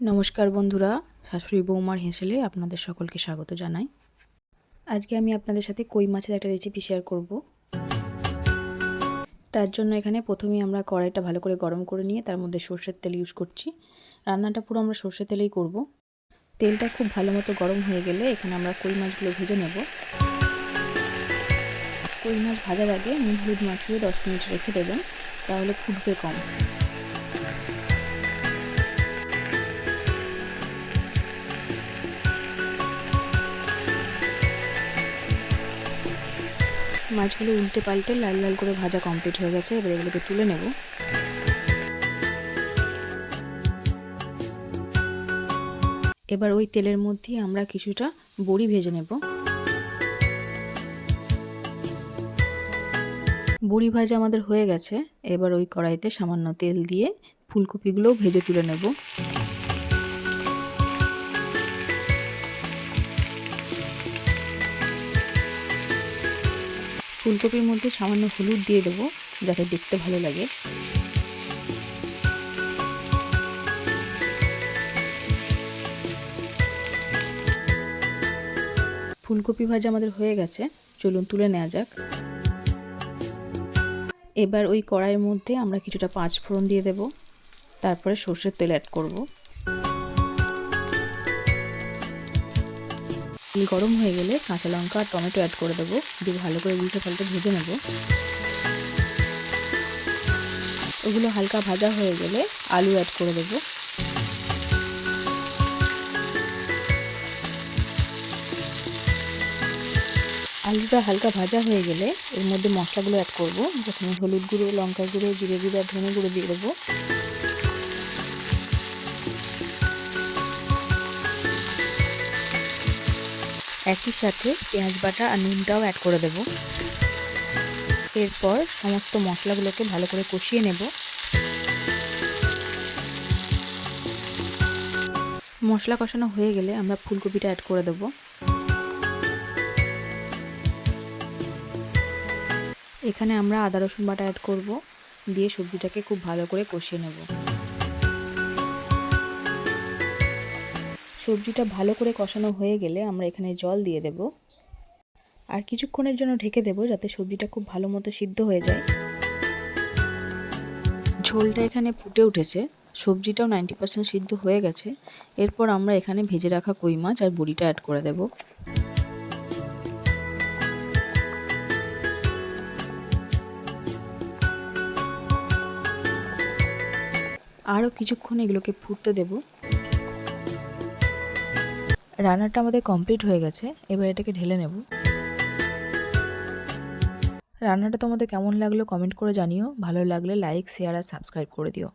নমস্কার বন্ধুরা, শাশুড়ি বৌমার হেসেলে আপনাদের সকলকে স্বাগত জানাই। আজকে আমি আপনাদের সাথে কই মাছের একটা রেসিপি শেয়ার করব। তার জন্য এখানে প্রথমেই আমরা কড়াইটা ভালো করে গরম করে নিয়ে তার মধ্যে সর্ষের তেল ইউজ করছি। রান্নাটা পুরো আমরা সর্ষের তেলেই করব। তেলটা খুব ভালো মতো গরম হয়ে গেলে এখানে আমরা কই মাছগুলো ভেজে নেব। কই মাছ ভাজার আগে নুন হলুদ মাখিয়ে দশ মিনিট রেখে দেবেন তাহলে ফুটবে কম। মাছগুলো উল্টে পাল্টে লাল লাল করে ভাজা কমপ্লিট হয়ে গেছে, এবার এগুলোকে তুলে নেব। এবার ওই তেলের মধ্যেই আমরা কিছুটা বড়ি ভেজে নেব। বড়ি ভাজা আমাদের হয়ে গেছে, এবার ওই কড়াইতে সামান্য তেল দিয়ে ফুলকপিগুলোও ভেজে তুলে নেব। ফুলকপির মধ্যে সামান্য হলুদ দিয়ে দেবো, যাতে দেখতে ভালো লাগে। ফুলকপি ভাজা আমাদের হয়ে গেছে, চলুন তুলে নেওয়া যাক। এবার ওই কড়াইয়ের মধ্যে আমরা কিছুটা পাঁচ ফোড়ন দিয়ে দেব, তারপরে সর্ষের তেল অ্যাড করব। তেল গরম হয়ে গেলে কাঁচা লঙ্কা আর টমেটো অ্যাড করে দেবো। দিয়ে ভালো করে উল্টে পাল্টে ভেজে নেব। ওগুলো হালকা ভাজা হয়ে গেলে আলু অ্যাড করে দেবো। আলুটা হালকা ভাজা হয়ে গেলে এর মধ্যে মশলাগুলো অ্যাড করব। প্রথমে হলুদ গুঁড়ো লঙ্কা গুঁড়ো, জিরে গুঁড়ো আর ধনে গুঁড়ো দিয়ে দেবো। একই সাথে পেঁয়াজ বাটা আর নুনটাও অ্যাড করে দেব। এরপর সমস্ত মশলাগুলোকে ভালো করে কষিয়ে নেব। মশলা কষানো হয়ে গেলে আমরা ফুলকপিটা অ্যাড করে দেবো। এখানে আমরা আদা রসুন বাটা অ্যাড করব, দিয়ে সবজিটাকে খুব ভালো করে কষিয়ে নেব। সবজিটা ভালো করে কষানো হয়ে গেলে আমরা এখানে জল দিয়ে দেব। আর কিছুক্ষণের জন্য ঢেকে দেব যাতে সবজিটা খুব ভালো মতো সিদ্ধ হয়ে যায়। ঝোলটা এখানে ফুটে উঠেছে। সবজিটাও নাইনটি পার্সেন্ট সিদ্ধ হয়ে গেছে। এরপর আমরা এখানে ভেজে রাখা কই মাছ আর বড়িটা অ্যাড করে দেবো। আরও কিছুক্ষণ এগুলোকে ফুটতে দেব। রান্নাটা আমাদের কমপ্লিট হয়ে গেছে, এবার এটাকে ঢেলে নেব। রান্নাটা তোমাদের কেমন লাগল কমেন্ট করে জানিও, ভালো লাগলে লাইক শেয়ার আর সাবস্ক্রাইব করে দিও।